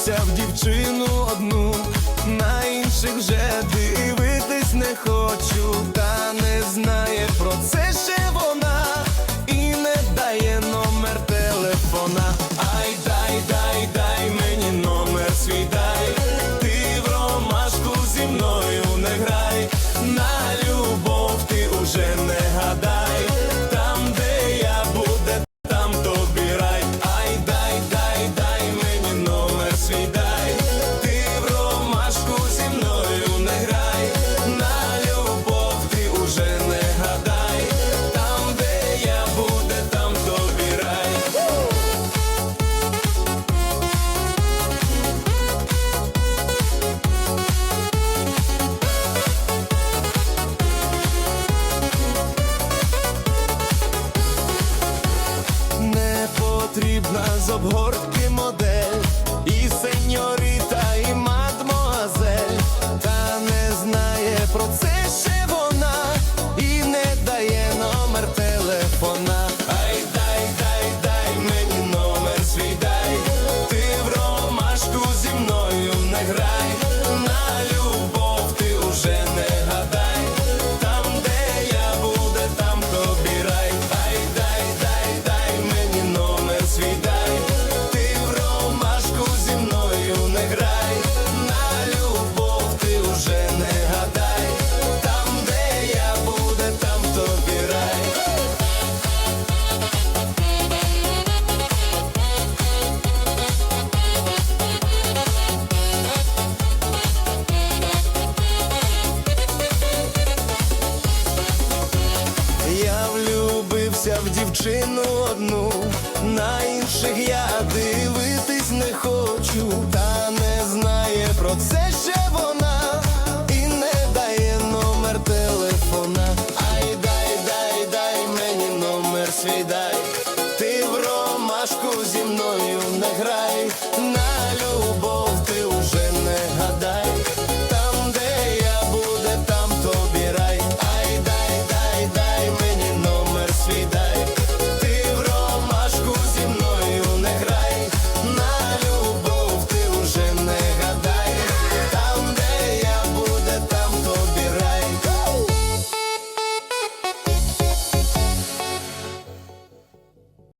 влюбився в дівчину одну, на інших вже дивитись не хочу, обгортки модель, і сеньорита, і мадмуазель, та не знає про це ще вона, і не дає номер телефона. Ай, дай, дай, дай мені номер свій дай, ти в ромашку зі мною не грай, влюбився в дівчину одну, на інших я дивитись не хочу, та не знає про це ще вона, і не дає номер телефона. Ай, дай, дай, дай мені номер свій дай, ти в ромашку зі мною не грай, на